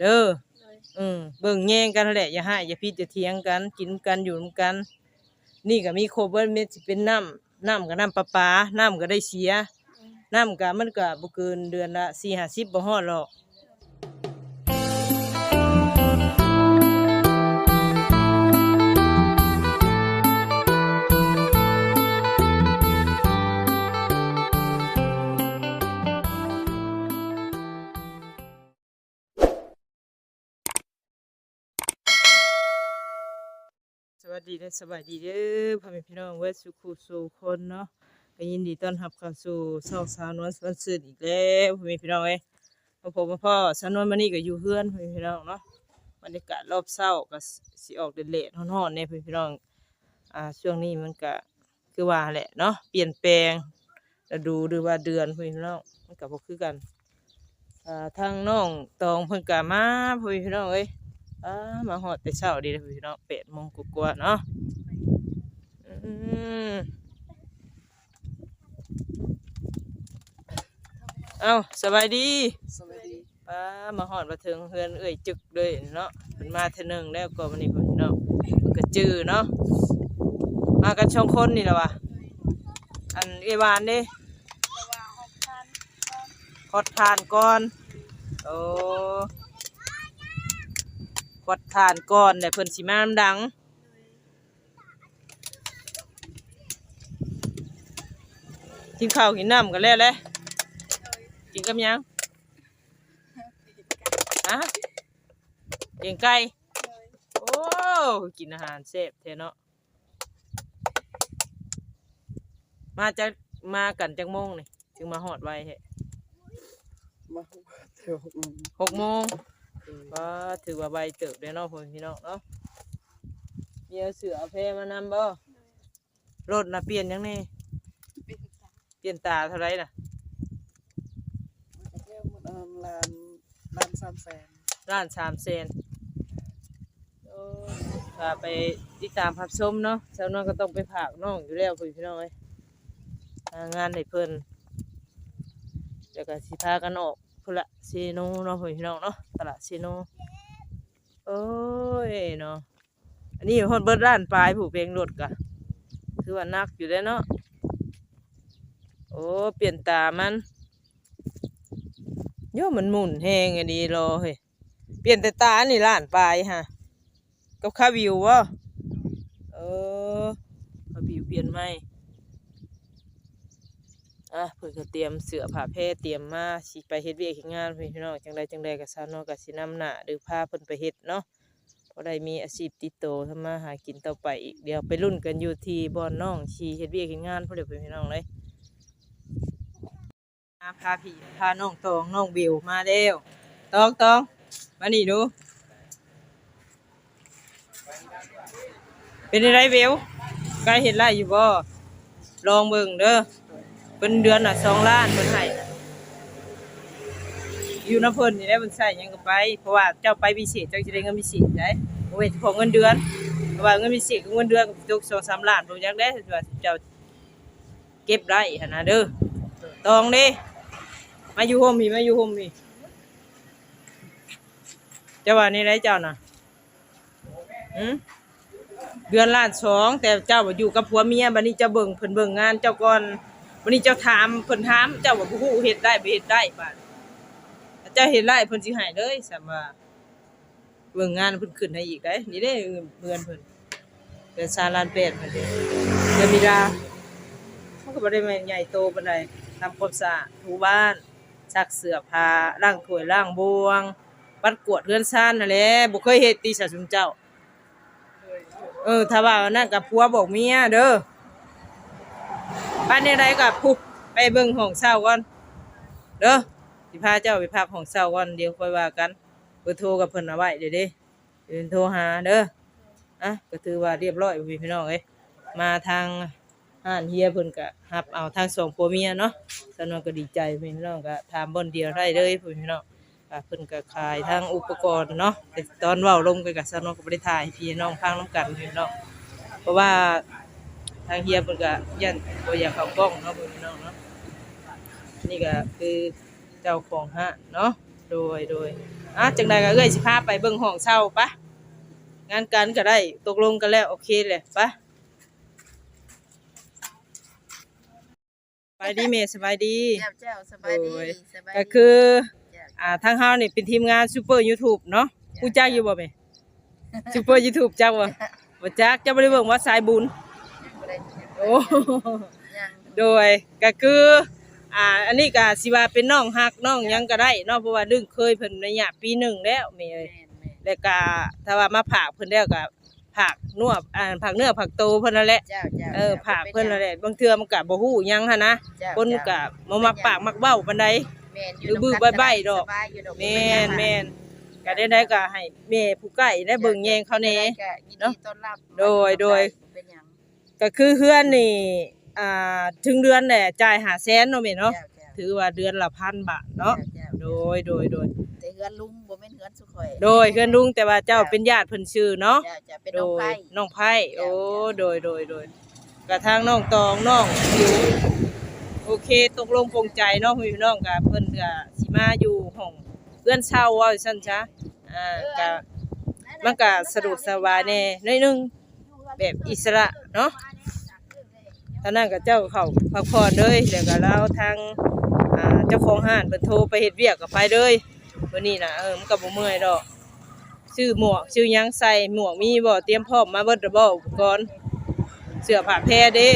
เด้อเลยอืมเบิ่งแย่งกันนั่นแหละอย่าให้อย่าพิดอย่าเถียงกัน กินกันอยู่นำกัน นี่ก็มีโคเบิลเม็ดสิเป็นน้ำน้ำก็น้ำประปาน้ำก็ได้เสียน้ำก็มันก็บ่เกินเดือนละ4 50บ่ฮอดหรอก สดีและสบายดีเด้อพ่อแม่พี่น้องเวทสุขุสู่คนเนาะก็ยินดีต้อนรับเข้าสู่ช่องสาวนวลสวนสื่ออีกแล้วพ่อแม่พี่น้องเอ้พ่อผมกับพ่อสาวนวลมานี่ก็อยู่เฮือนพ่อแม่พี่น้องเนาะบรรยากาศรอบเช้าก็สิออกเดดๆฮ้อนๆเนี่ยพ่อแม่พี่น้องอ่าช่วงนี้มันก็คือว่าแหละเนาะเปลี่ยนแปลงฤดูหรือว่าเดือนพ่อแม่พี่น้องมันก็บ่คือกันอ่าทางน้องตองเพิ่นก็มาพ่อแม่พี่น้องเอ้ย อ่ามาหอดแต่เช้าดีเลยพี่น้องแปดโมงกว่าๆเนาะอืมเอ้าสบายดีสวัสดีป้ามาหอดมาถึงเฮือนเอ้ยจึกเลยเนาะเป็นมาเทอหนึงแล้วก็วันนี้พี่น้องมันก็จื้อเนาะมากันช่องคนนี่แหละวะอันเอวานเด้แต่ว่าหกพันก็ขอดทานก่อนโอ้ ขอดทานก่อนเดี๋ยวเพิ่นสิมาน้ำดังกินข้าวกินน้ำกันแล้วแหละกินกับหยังฮะเก่งไก่เลยโอ้กินอาหารเสพเทเนาะมาจะมากันจังโมงนี่จึงมาหอดไวเหมาเที่ยวหกโมงหกโมง ก็ถือว่าใบเติบได้เนาะพ่อพี่น้องเนาะมีเอาเสือเอาเพมานำบ่รถนะเปลี่ยนยังไงเป็นสามเปลี่ยนตาเท่าไรน่ะมาเที่ยวหมดอันลานลานสามแสนร้านสามเซนโอ้ถ้าไปติดตามพับส้มเนาะเช้าน้องก็ต้องไปผากน้องอยู่แล้วพ่อพี่น้องเอ้ยหางานให้เพิ่นเดี๋ยวก็สิพากันออก พุ่นละเซโนเนาะพี่น้องเนาะตลาดเซโนโอ้ยเนาะอันนี้ฮอดเบิดร้านปลายผู้เพลงรถกะถือว่านักอยู่ได้เนาะโอ้เปลี่ยนตามันโย่มันหมุนแหงอันนี้รอเฮ้ยเปลี่ยนแต่ตาอันี่ล้านปลายฮะกับค่าวิววะเออค่าวิวเปลี่ยนไหม อะเพิ่นก็เตรียมเสื้อผ้าแพร่เตรียมมาสิไปเฮ็ดเวียกเฮ็ดงานพี่น้องจังใดจังใดก็ซาวนอก็สินำหน้าหรือพาเพิ่นไปเฮ็ดเนาะพอได้มีอาชีพติดโตทำมาหากินต่อไปอีกเดี๋ยวไปรุ่นกันอยู่ที่บ่อนน้องชีเฮ็ดเวียกเฮ็ดงานพอเดี๋ยวพี่น้องเลยพาพี่พาน้องตองน้องวิวมาแล้วตองตองมานี่ดู เป็นอะไรเบลใกล้เห็นไรอยู่บ่ลองเบิ่งเด้อ เป็นเดือนน่ะสองล้านเพิ่นให้อยู่น้ำเพิ่นนี่แหละเพิ่นใส่ยังก็ไป เพราะว่าเจ้าไปพิเศษเจ้าสิได้เงินพิเศษได้บ่แม่นเฉพาะเงินเดือนเพราะว่าเงินพิเศษกับเงินเดือนก็ตก2 3ล้านบ่อยากได้ว่าเจ้าเก็บได้หั่นน่ะเด้อตองเด้มาอยู่โฮมพี่มาอยู่โฮมพี่เจ้าว่านี่ไรเจ้าน่ะหืมเดือนล้านสองแต่เจ้าว่าอยู่กับผัวเมียบัดนี้เจ้าเบิ่งเพิ่นเบิ่งงานเจ้าก่อน บัดนี้เจ้าถามเพิ่นถามเจ้าว่าผู้ฮู้เฮ็ดได้บ่เฮ็ดได้บาดถ้าเจ้าเฮ็ดได้เพิ่นสิให้เลยสำว่าเบิ่งงานเพิ่นขึ้นให้อีกได้ นี่เด้เงินเพิ่นเดือน3ล้าน8เพิ่นเด้เดือนมีนามันก็บ่ได้แม่นใหญ่โตปานใดทำความสะอาดถูบ้านซักเสื้อผ้าล้างถ้วยล้างบวงปัดกวดเรือนซ่านนั่นแหละบ่เคยเฮ็ดตีสะสุมเจ้า เออ ถ้าว่านั่นกับผัวบอกเมียเด้อ บ้านในใดกับพุไปเบิ่งห้องเช่าก่อนเด้อสิพาเจ้าไปพักห้องเช่าก่อนเดี๋ยวค่อยว่ากันเบอร์โทรกับเพิ่นเอาไว้เดี๋ยวด้เดี๋ยวโทรหาเด้ออะก็ถือว่าเรียบร้อยพี่พี่น้องเอ้ยมาทางห้านเฮียเพิ่นก็รับเอาทางสองผัวเมียเนาะสนวนก็ดีใจพี่น้องก็ถามบ่นเดียวได้เลยพี่น้องอ่าเพิ่นก็ขายทั้งอุปกรณ์เนาะแต่ตอนเว้าลงไปกับสนองก็บ่ได้ถ่ายพี่น้องฟังนํกันพี่น้องเพราะว่า ทางเฮียเพิ่นก็ยันบ่อยากเข้ากล้องเนาะพี่น้องเนาะนี่ก็คือเจ้าของห้างเนาะโดยโดยอะจังใดก็เอ้ยสิพาไปเบิ่งห้องเช่าปะงานกันก็ได้ตกลงกันแล้วโอเคเลยปะสบายดีเมสบายดีเจ้าเจ้าสบายดีโอ้ยสบายดีก็คือเจ้าอ่าทางเฮานี่เป็นทีมงานซูเปอร์ยูทูบเนาะกูจ้างอยู่บ่แม่ซูเปอร์ยูทูบจักบ่บ่จักจะบ่ได้เบิ่งว่าสายบุญบ่ได้ โอ้ยังโดยก็คืออ่าอันนี้ก็สิว่าเป็นน้องฮักน้องหยังก็ได้เนาะเพราะว่าดึงเคยเพิ่นในยะปีหนึ่งแล้วแม่เอ้ยแม่นแม่นแล้วก็ถ้าว่ามาผากเพิ่นแล้วก็ผากนวดอ่าผากเนื้อผากโตเพิ่นนั่นแหละ เจ้าเจ้าเออผากเพิ่นนั่นแหละบางเทื่อมันก็บ่ฮู้หยังหั่นนะเจ้าคนก็บ่มักปากมักเว้าปานใด แม่นหรือบื้อใบ้ๆดอก สบายอยู่ดอกแม่นแม่นก็ได้ได้ก็ให้แม่ผู้ใกล้ได้เบิ่งแยงเขาแหน่เนาะเนาะต้อนรับ โดยโดยเป็นหยัง ก็คือเฮือนนี่อ่าถึงเดือนแหละจ่าย500,000เนาะแม่เนาะเจ้าเจ้าถือว่าเดือนละพันบาทเนาะเจ้าโดยโดยโดยแต่เฮือนลุงบ่แม่นเฮือนสุข่อยโดยเฮือนลุงแต่ว่าเจ้าเป็นญาติเพิ่นชื่อเนาะเจ้าจะเป็นโดน้องยไผ่น้องไผ่โอ้โดยโดยโดยกระทางน้องตองน้องอยู่โอเคตกลงปรงใจเนาะพี่น้องกับเพิ่นก็สิมาอยู่ห้องเพื่อนเช่าว่าซั่นซะอ่าก็มันก็สะดวกสบายแน่หน้อยหนึงแบบอิสระเนาะ ตอนนั้นก็เจ้าเข้าพักผ่อนเลยแล้วก็เราทางอ่าเจ้าของห้านเพิ่นโทรไปเฮ็ดเวียกก็ไปเลยวันนี้น่ะเออมันก็บ่เมื่อยดอกชื่อหมวกชื่อหยังใส่หมวกมีบ่เตรียมพร้อมมาเบิดระบ่อุปกรณ์เสื้อผ้าแพรเด้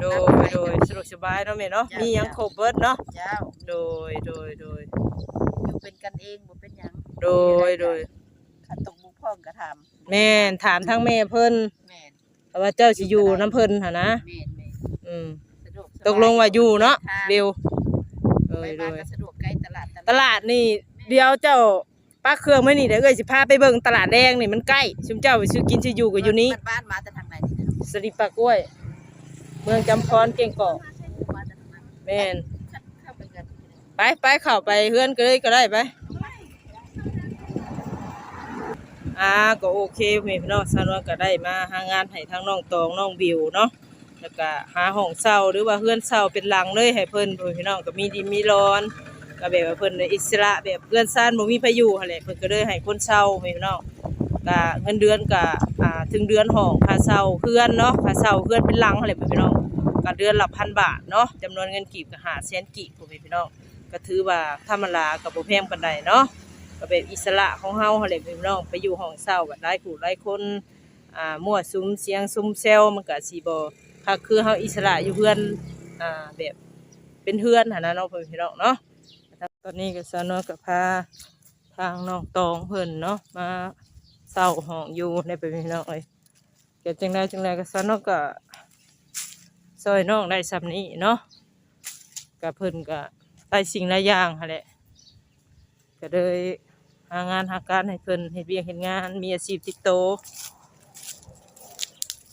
โดยโดยสะดวกสบายเนาะแม่เนาะมีหยังครบเบิดเนาะเจ้าโดยโดยโดยอยู่เป็นกันเองบ่เป็นหยังโดยโดยขันตกบุกพ่องก็ทำ แม่นถามทั้งแม่เพิ่นแม่นว่าเจ้าสิอยู่น้ำเพิ่นหั่นนะแม่นแม่นอืมสะดวกสบยตกลงว่าอยู่เนาะเร็วโดไปยโดมายก็สะดวกใกล้ตลาดตลาดนี่เดี๋ยวเจ้าป้าเครื่องไม่นี่เดี๋ยวเอ้ยสิพาไปเบิ่งตลาดแดงนี่มันใกล้ชุมเจ้าไปซื้อกินซื้ออยู่ก็อยู่นี้บ้านมาแต่ทางไหนนี่นะสริปากล้วย เมืองจำพรเก่งเกาะมาแต่ทางนั้นแม่น เข้าไปกันไปไปเข้าไปเฮือนก็เลยก็ได้ไป อ่าก็โอเคม่พี่น้องสานวนก็ได้มาหางานให้ทั้งน้องตองน้องบิวเนาะแล้วก็หาห้องเช่าหรือว่าเฮือนเช่าเป็นหลังเลยให้เพิ่นพี่น้องก็มีดินมีร้อนก็แบบว่าเพิ่นอิสระแบบเพื่อนซ่านบ่มีพายุหั่นแหละเพิ่นก็เลยให้คนเช่าพี่น้องก็เงินเดือนก็อ่าถึงเดือนห้องค่าเช่าเฮือนเนาะค่าเช่าเฮือนเป็นหลังหั่นแหละพ่อพี่น้องก็เดือนละพันบาทเนาะจำนวนเงินกีบก็5แสนกีบพ่อพี่น้องก็ถือว่าธรรมดาก็บ่แพงปานใดเนาะ ก็เป็นอิสระของเฮาหั่นแหละพี่น้องไปอยู่ห้องเช่าแบบหลายผู้หลายคนอ่ามั่วสุมเสียงซุมเซลมันก็สิบ่ถ้าคือเฮาอิสระอยู่เพื่อนอ่าแบบเป็นเพื่อนหันนะเนาะพี่น้องเนาะตอนนี้ก็สานวลก็พาทางน้องตองเพิ่นเนาะมาเช่าห้องอยู่ในพี่น้องเอ้ยเก็บจังไดจังไดก็สานวลก็ซอยน้องได้ซำนี้เนาะก็เพิ่นก็ได้สิ่งหลายอย่างหั่นแหละก็เลย หางานหาการให้เพิ่นเฮ็ดเวียกเฮ็ดงาน มีอาชีพติดโต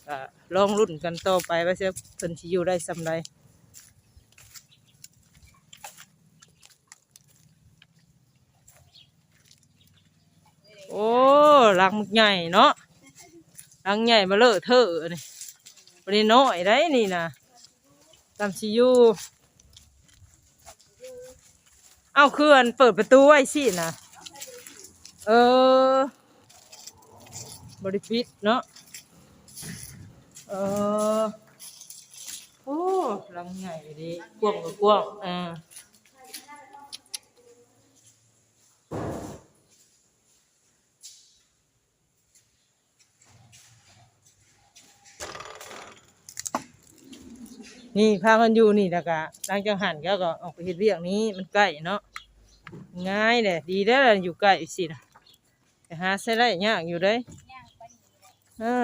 ก็ลองรุ่นกันต่อไปว่าจะเพิ่นสิอยู่ได้สำไรโอ้หลังมึกใหญ่เนาะหลังใหญ่มาเลอะเทอะนี่บ่ได้น้อยได้นี่นะตามสิอยู่เอาเคลื่อนเปิดประตูไว้สินะ เออบริปิดเนาะเออโอ้หลังใหญ่ดีกว้างก็กว้างอ่านี่พากันอยู่นี่แล้วก็หลังจากหันก็ก็ออกไปเฮ็ดเวียกนี้มันใกล้เนาะง่ายเลยดีแล้วอยู่ใกล้สินะ แต่หาใช้ได้ยากอยู่เด้ยอ่า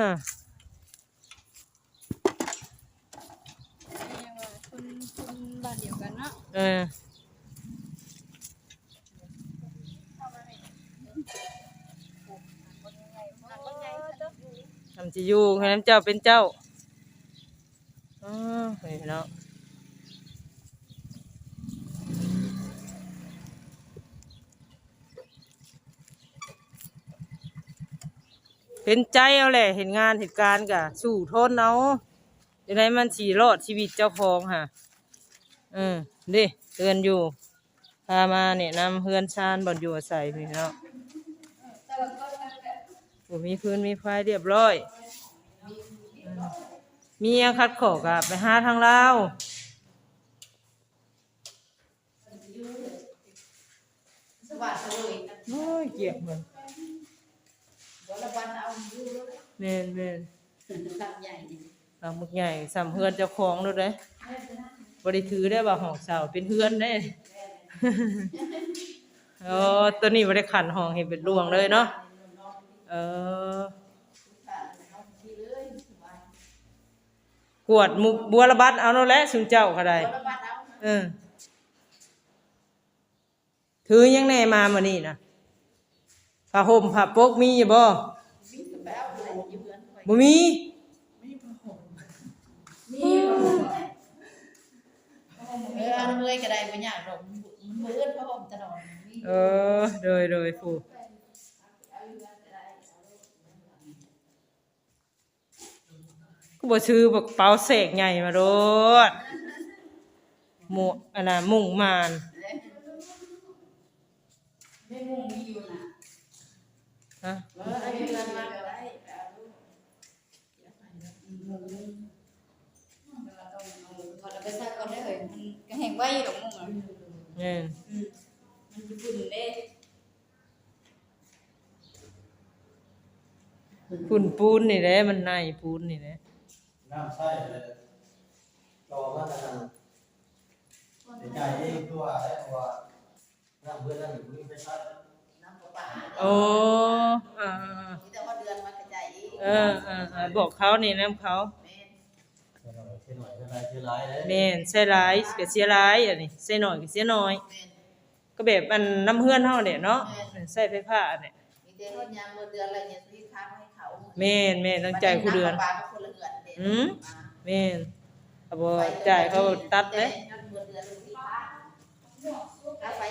คนคนบ้านเดียวกันเนาะเออทำจะอยู่ให้น้ำเจ้าเป็นเจ้าอ๋อเห็นเนา เห็นใจเอาแหละ เห็นงานเหตุการณ์กะสู้ทนเอาจะได้มันสีรอดชีวิตเจ้าของค่ะเออเด้เตือนอยู่พามาเนี่ยนำเฮือนชานบ่อนอยู่อาศัยพี่เน้องบ่มีพื้นมีไฟเรียบร้อยอืมมีหยังคัดขอกะไปหาทางลาวโอ้ยเกียดมัน แม่นแม่นลำใหญ่นี่ทางมึกใหญ่สามเฮือนเจ้าของด้วยเด้บ่ได้ถือได้ว่าห้องเสาเป็นเฮือนเด้เออตัวนี้บ่ได้ขันห้องให้เป็นรวงเลยเนาะเออกวดหมุบัวระบัดเอาเนาะแหละสุนเจ้าก็ได้เออถือยังแน่มามื้อนี้นะ ผ้าห่มผ้าปกมีอยู่บ่บ่มี เออเอาเมื่อยก็ได้บ่ยากหรอกมันมืดเพราะผมตลอดมีเออโดยโดยผู้ก็บ่ซื้อบักเป๋าเสกใหญ่มาโดดหมูอันน่ะมุ่งมาน ไม่มุ่งมีอยู่น่ะ ฮะเออเอาอยู่กันมาก็ได้ก่อนเราไปซักก่อนได้เลยมันก็แห้งไว้ดอกมุ่งอะแม่นมันจะปุ่นเด้ฝุ่นปูนนี่แหละมันในปูนนี่แหละน้ำใส่เลยรอมาแต่นั้นเสียใจเองตัวไอ้ตัวน้ำเพื่อนนั่นอยู่นี่ไม่ใช่ น้ำประปาโอ้อ่าที่แต่ว่าเดือนมันกระจายเองๆเออเออเออบอกเขานี่นํเขาแม่นเสียหน่อยเสียหน่อยเสียหน่อยเสียหลายเลยแม่นใส่หลายก็เสียหลายอันนี้ใส่น้อยก็เสียน้อย แม่นก็แบบอันน้ำเฮือนเฮาเนี่ยเนาะใส่ไฟฟ้าเนี่ยมีแต่ทอดยามเมื่อเดือนอะไรเนี่ยที่ค้างให้เขาแม่นแม่นต้องจ่ายคู่เดือนปลาคนละเดือนเด็อืม แม่นเอาบ่จ่ายเขาตัดเลยเมื่อเดือนที่ค้างค่าไฟ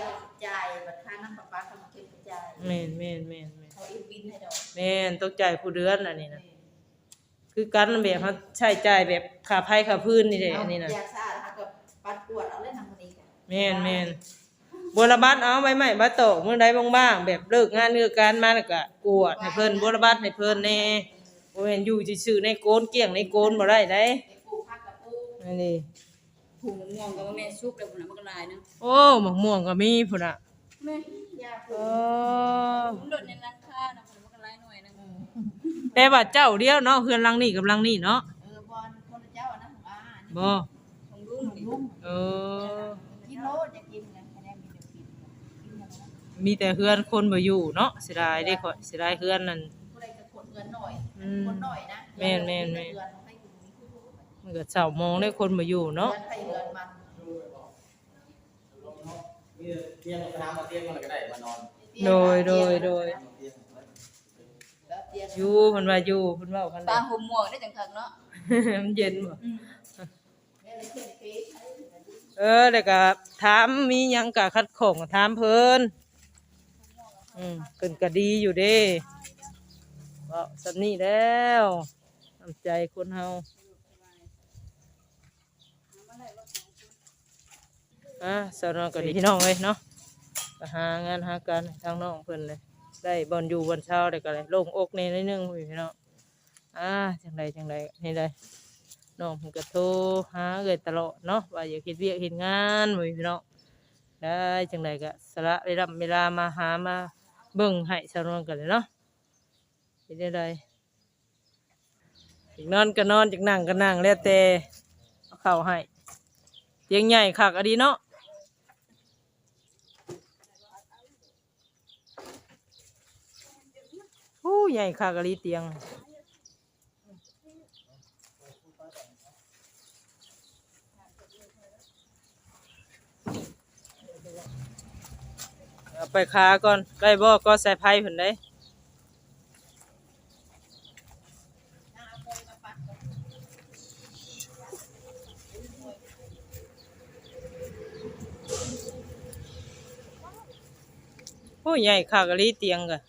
จ่ายบัตรค่าน้ำประปาเขามาเก็บ จ่ายแม่นแม่นแม่นแม่นเขาอินบินให้ดอกแม่นต้องจ่ายผู้เดือนอันนี้นะคือกันแบบเขาใช้จ่ายแบบค่าไผค่าพื้นนี่แหละอันนี้นะยาสะอาดเขากับปัดปวดเอาเล่นทำมันนี้กันแม่นแม่นบัวระบัดเอาไว้ใหม่บัดโตกมื้อใดบ้างๆแบบเลิกงานเลิกการมาแล้วก็กวดให้เพิ่นบัวระบัดให้เพิ่นแน่บ่แม่นอยู่ซื่อๆในโกนเกลี้ยงในโกนบ่ได้เด้ในปลูกผักกับปลูกอันนี้ผูกม่วงกับแม่ซุปเลยพุ่นน่ะมันก็ลายนึงโอ้มะม่วงก็มีพุ่นน่ะแม่ ยาเอผูกอมันโดดในร้านค้านะพุ่นมันก็ลายหน่วยนึงแต่ว่าเจ้าเดียวเนาะเฮือนหลังนี้กับหลังนี้เนาะเออบอลคนละเจ้าอะนะของอานี่บ่ของลุงลุงเออกินโลดจะกินกันคะแนนมีเดียวกินกินกันนะมีแต่เฮือนคนบ่อยู่เนาะเสียดายเด้ข่อยเสียดายเฮือนนั่นผู้ใดจะขนเงินหน่อยอืมคนหน่อยนะแม่นแม่นแม่นเดือนให้คุณมีคู่รู้มันก็เช้าโมงได้คนบ่อยู่เนาะเดือนไปเดือนมัน มีเตียงไปหามาเตียงมันก็ได้มานอนโดยโดยโดยเตียงแล้วเตียงอยู่เพิ่นว่าอยู่เพิ่นเว้ากันปลาได้ห่มหมวกได้จังคักเนาะ มันเย็นบ่แม่เลยเขียนเฟซเออแล้วก็ถามมีหยังก็คัดของก็ถามเพิ่นอืมเพิ่นก็ดีอยู่เด้เว้าสำนี้แล้วน้ำใจคนเฮา อะสนองก็ดีพี่น้องเอ้ยเนาะก็หางานหาการให้ทางน้องเพิ่นเลยได้บอลอยู่บอลเช้าได้ก็เลยโล่งอกในนิดนึงพี่น้องอ่าจังใดจังใดนี่ได้น้องเพิ่นก็โทรหาเอ่ยตลอดเนาะว่าอยากเฮ็ดเวียกเฮ็ดงานพี่น้องได้จังใดก็สละเวลาเวลามาหามาเบิ่งให้สนองกันเลยเนาะเป็นจังไดอยากนอนก็นอนอยากนั่งก็นั่งแล้วแต่เข้าให้เตียงใหญ่คักอดีเนาะ โอ้ ใหญ่ค่ะกะลีเตียง เอาไปขาก่อนใกล้บ่ก็ใส่ไพ่ผนได้โอ้ใหญ่ค่ะกะลีเตียงกะ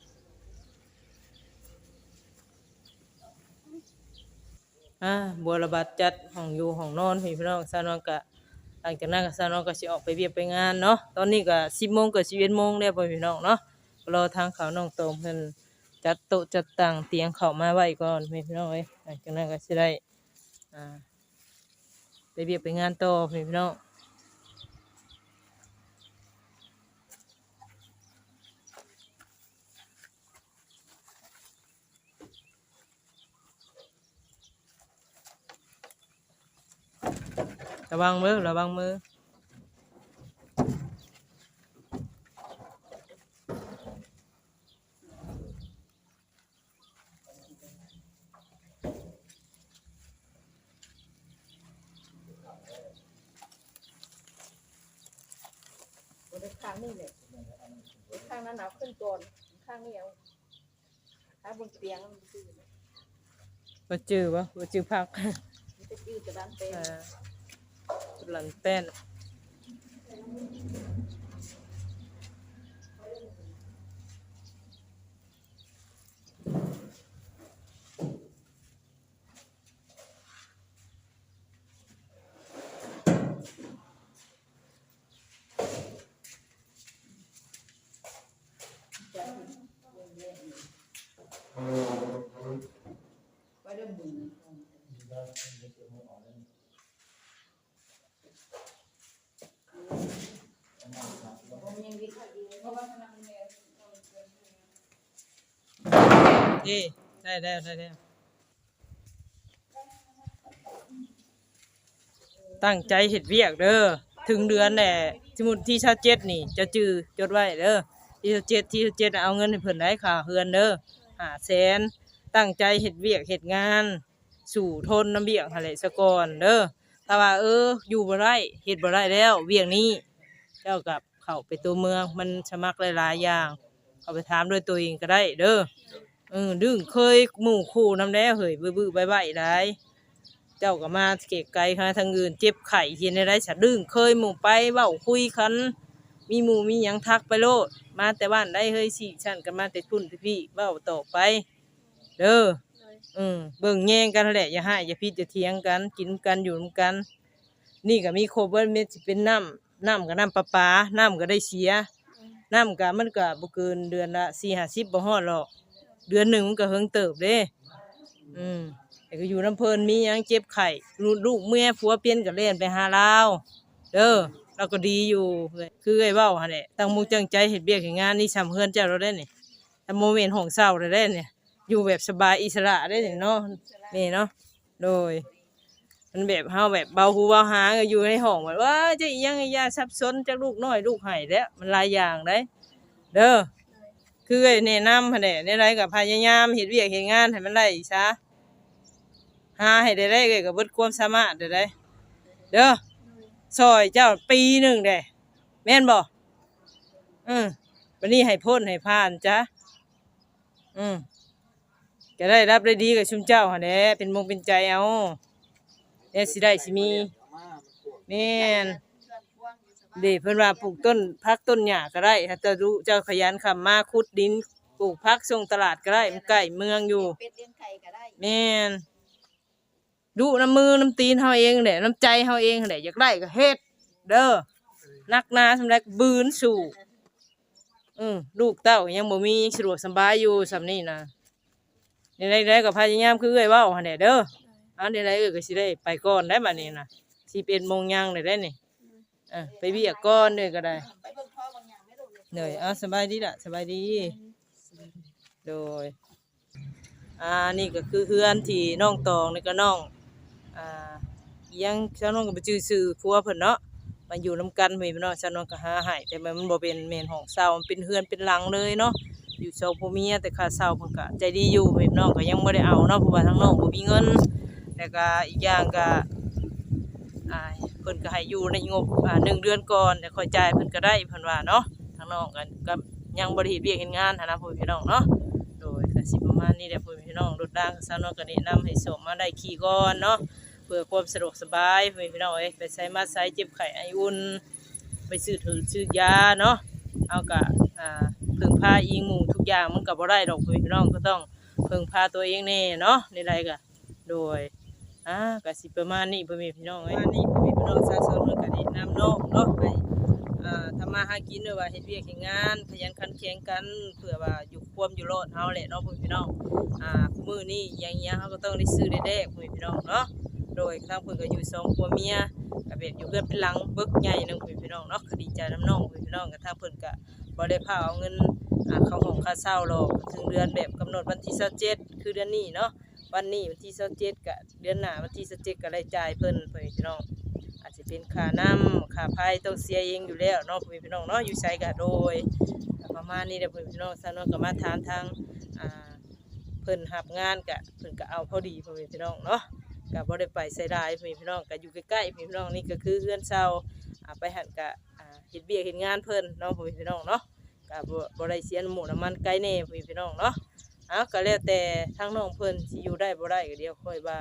อ่าบัวระบาดจัดห้องอยู่ห้องนอนพี่พี่น้องซานอนกะหลังจากนั้นก็สาวนองก็สิออกไปเวียกไปงานเนาะตอนนี้ก็สิบโมงกับสิบเอ็ดโมงแล้วพี่น้องเนาะรอทางเขาน้องโตมเพิ่นจัดโต๊ะจัดต่างเตียงเข้ามาไว้ก่อนพ่อพี่น้องเอ้ยหลังจากนั้นก็สิได้อ่าไปเวียกไปงานต่อพ่อพี่น้อง ระวังมือระวังมือข้างนี้เลยข้างนั้นเอาขึ้นก่อนข้างนี้เอาข้างบนเตียงมันจืดบ่จืดวะบ่จืดพักมันจะจืดกระดานเป็น อ่าหลังแป้นนี่ได้แล้วได้แล้วตั้งใจเห็ดเวียกเด้อถึงเดือนแหละสมุดที่ชาเจ็ดนี่ จะจือจดไว้เด้อที่ชาเจ็ดที่ชาเจ็ดเอาเงินให้เพิ่นได้ค่ะเฮือนเด้อหาแสนตั้งใจเห็ดเวียกเห็ดงาน สู่ทนน้ำเบียกหะเลสะกอนเด้อถ้าว่าเอออยู่บ่ได้เฮ็ดบ่ได้แล้ว เวียกนี้เจ้ากับ เข้าไปตัวเมืองมันสมัครหลายๆอย่างเอาไปถามด้วยตัวเองก็ได้ เด้อเออดึงเคยหมู่คู่น้ำแน่เฮ้ยบื้อๆใบได้เจ้าก็มาเกะไกลค่ะทางอื่นเจ็บไข้เห็นได้ฉันดึงเคยหมู่ไปเว้าคุยคันมีหมู่มียังทักไปโลด มาแต่บ้านได้เฮ้ยสิฉันกันมาแต่พุ่นแต่พี่เว้าต่อไป เด้ออืมเบิ่งแย่งกันแหละอย่าให้อย่าพิดอย่าเถียงกัน กินกันอยู่กัน นี่ก็มีโคเบิร์เม็ดสิเป็นน้ำ น้ำกับน้ำประปา น้ำก็ได้เสีย น้ำก็มันก็บ่เกินเดือนละสี่ห้าสิบบ่ฮอดหรอก เดือนหนึ่งมันก็เฮิงเติบเด้ อืมแต่ก็อยู่น้ำเพลินมีหยังเจ็บไข้ลูกลูกเมียผัวเปลี่ยนก็เล่นไปหาลาวเด้อเราก็ดีอยู่ คือไอ้เว้าหั่นแหละตั้งมุกตั้งใจเฮ็ดเบี้ยเฮ็ดงานนี่สำเฮือนเจ้าเราได้เนี่ยแต่โมเมนต์ของเศร้าเราได้เนี่ย อยู่แบบสบายอิสระได้นี่เนาะนี่เนาะโดย มันแบบเฮาแบบเบาหูเบาหางอยู่ในห้องแบบว่าจะอิหยังไอ้ยาซับซ้อนจากลูกน้อยลูกไห้แล้วมันหลายอย่างได้เด้อคือแนะนำหั่นแหละในไรก็พยายามเฮ็ดเวียกเฮ็ดงานให้มันได้ซะหาให้ได้ได้เอ้ยก็เบิดความสามารถได้ได้เด้อซอยเจ้าปีหนึงเด้แม่นบ่อืมวันนี้ให้พ้นให้ผ่านจ้ะอืมจะได้รับได้ดีกับชุมเจ้าหั่นแหละเป็นมงเป็นใจเอา เนี่ยสิได้สิมีแม่นเด็เพิ่นว่าปลูกต้นพักต้นหญ้าก็ได้ถ้าจะรู้เจ้าขยันคำมาขุดดินปลูกพักส่งตลาดก็ได้มันใกล้เมืองอยู่ เป็ดเลี้ยงไก่ก็ได้แม่นดูน้ำมือน้ำตีนเฮาเองแหละน้ำใจเฮาเองแหละอยากได้ก็เฮ็ดเด้อนักหนาสำหรับบืนสู่อือลูกเต้ายังบ่มีสะดวกสำบายอยู่สำนี้นะนี่ได้ๆก็พยายามคือเอ้ยเว้าหั่นแหละเด้อ อันนี้ไรเอ้ยก็สิได้ไปก่อนได้บัดนี้นะสิเป็นโมงยังได้ได้นี่เออไปเบียกก่อนเด้อก็ได้เหนื่อยอะสบายดีละสบายดี โดยอ่านี่ก็คือเฮือนที่น้องตองนี่ก็น้องอ่ายังชาวน้องก็บ่ชื่อชื่อผัวเพิ่นเนาะมาอยู่นํกันพี่น้องชาวน้องก็หาให้แต่มันบ่เป็นเมนของเซามันเป็นเฮือนเป็นหลังเลยเนาะอยู่สองผัวเมียแต่ค่าเซาเพิ่นก็ใจดีอยู่พี่น้องก็ยังบ่ได้เอาเนาะเพราะว่าทางน้องบ่มีเงิน แล้วก็อีกอย่างก็เพิ่นก็ให้อยู่ในงบหนึ่งเดือนก่อนแล้วค่อยจ่ายเพิ่นก็ได้เพิ่นว่าเนาะทางน้องกันก็ยังบ่ได้เฮ็ดเวียกเฮ็ดงานหันะพ่อพี่น้องเนาะโดยก็สิประมาณนี้แหละพ่อพี่น้องรถด่างซะเนาะก็แนะนำให้ส่งมาได้ขี่ก่อนเนาะเพื่อความสะดวกสบายพ่อพี่น้องเอ้ยไปใช้มาใช้เจ็บไข้ไออุ่นไปซื้อถือซื้อยาเนาะเอาก็อ่าพึ่งพาอิงหมู่ทุกอย่างมันก็บ่ได้ดอกพี่น้องก็ต้องพึ่งพาตัวเองแน่เนาะในไรก็โดย อ่าก็สิประมาณนี้พ่อแม่พี่น้องเอ้ยประนี้พ่อแม่พี่น้องสาธุเพิ่นก็แนะนำน้องเนาะให้อ่าทำมาหากินด้วยว่าเฮ็ดเวียกเฮ็ดงานขยันขันแข็งกันเพื่อว่าอยู่ความอยู่รอดเฮาแหละเนาะพ่อพี่น้องอ่ามื้อนี้อย่างเงี้ยเฮาก็ต้องได้ซื้อได้แดกพ่อพี่น้องเนาะโดยทางเพิ่นก็อยู่สองผัวเมียก็แบบอยู่เพื่อนเป็นหลังเบิกใหญ่นึงพ่อพี่น้องเนาะก็ดีใจนํน้องพ่อพี่น้องก็ทางเพิ่นก็บ่ได้พาเอาเงินอ่าเข้าห้องค่าเช่าหรอกถึงเดือนแบบกำหนดวันที่27คือเดือนนี้เนาะ วันนี้วันที่27ก็เดือนหน้าวันที่27ก็ได้จ่ายเพิ่นเพิ่นพี่น้อง อาจจะเป็นค่าน้ำค่าไฟต้องเสียเองอยู่แล้วเนาะพ่อแม่พี่น้องเนาะอยู่ไสก็โดยประมาณนี้แหละพ่อแม่พี่น้องซะเนาะก็มาถามทางอ่าเพิ่นรับงานก็เพิ่นก็เอาพอดีพ่อแม่พี่น้องเนาะก็บ่ได้ไปไสได้พ่อแม่พี่น้องก็อยู่ใกล้ๆพ่อแม่พี่น้องนี่ก็คือเฮือนเซาอ่าไปหันก็อ่าเฮ็ดเบียกเฮ็ดงานเพิ่นเนาะพ่อแม่พี่น้องเนาะก็บ่บ่ได้เสียน้ำหมูน้ำมันไกลแน่พ่อแม่พี่น้องเนาะ เอาก็แล้วแต่ทางน้องเพิ่นสิอยู่ได้บ่ได้ก็เดี๋ยวค่อยว่า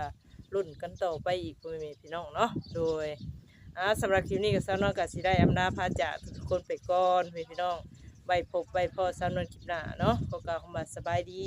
รุ่นกันต่อไปอีกพ่อแม่พี่น้องเนาะโดยอ่าสำหรับคลิปนี้ก็สาวน้อยก็สิได้อำนาพาจากทุกคนไปก่อนพ่อแม่พี่น้องใบพบใบพ่อสาวนวลคลิปหน้าเนาะขอกล่าวคำว่าสบายดี